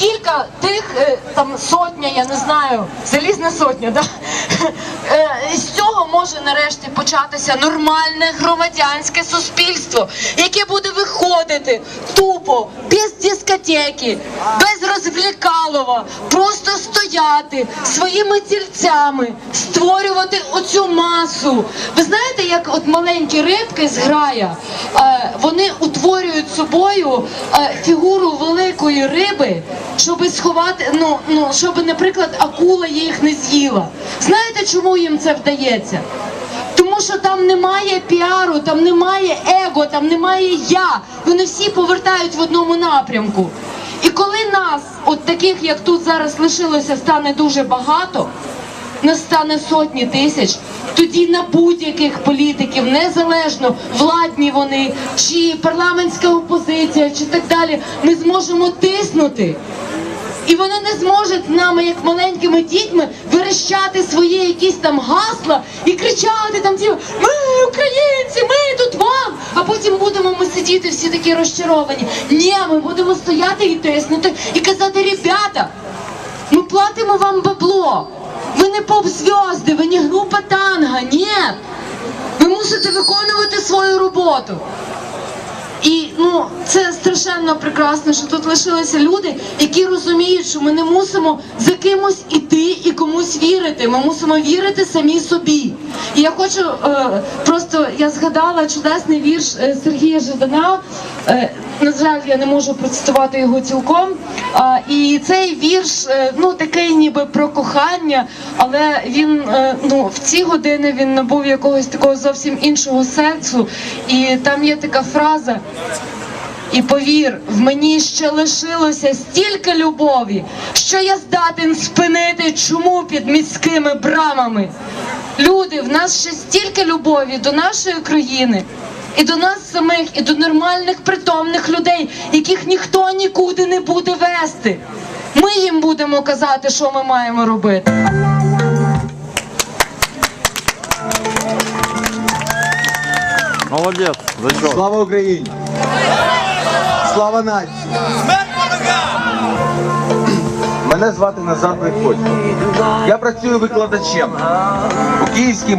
кілька тих е, там сотня, я не знаю, залізна сотня, да? Е, з цього може нарешті початися нормальне громадянське суспільство, яке буде виходити тупо, без дискотеки, без розвлікалова, просто стояти своїми тільцями, створювати оцю масу. Ви знаєте, як от маленькі рибки з грая, е, вони утворюють собою фігуру великої риби, щоб сховати, ну, ну, щоб, наприклад, акула їх не з'їла. Знаєте, чому їм це вдається? Тому що там немає піару, там немає его, там немає я. Вони всі повертають в одному напрямку. І коли нас, от таких, як тут зараз лишилося, стане дуже багато, нас стане сотні тисяч, тоді на будь-яких політиків, незалежно владні вони, чи парламентська опозиція, чи так далі, ми зможемо тиснути. І вони не зможуть з нами, як маленькими дітьми, верещати свої якісь там гасла і кричати там ті ми українці, ми тут вам. А потім будемо ми сидіти всі такі розчаровані. Ні, ми будемо стояти і тиснути і казати, ребята, ми платимо вам бабло. Не поп-зв'язди, ви не група танга. Ні. Ви мусите виконувати свою роботу. І ну це страшенно прекрасно, що тут лишилися люди, які розуміють, що ми не мусимо за кимось іти і комусь вірити. Ми мусимо вірити самі собі. І я хочу е, просто я згадала чудесний вірш е, Сергія Жадана. Е, на жаль, я не можу процитувати його цілком. І цей вірш е, ну такий ніби про кохання, але він ну в ці години він набув якогось такого зовсім іншого сенсу. І там є така фраза. І повір, в мені ще лишилося стільки любові, що я здатен спинити чому під міськими брамами. Люди, в нас ще стільки любові до нашої країни, і до нас самих, і до нормальних притомних людей, яких ніхто нікуди не буде вести. Ми їм будемо казати, що ми маємо робити. Молодець. Слава Україні! Слава нації! Мене звати Назар Приходько. Я працюю викладачем у Київській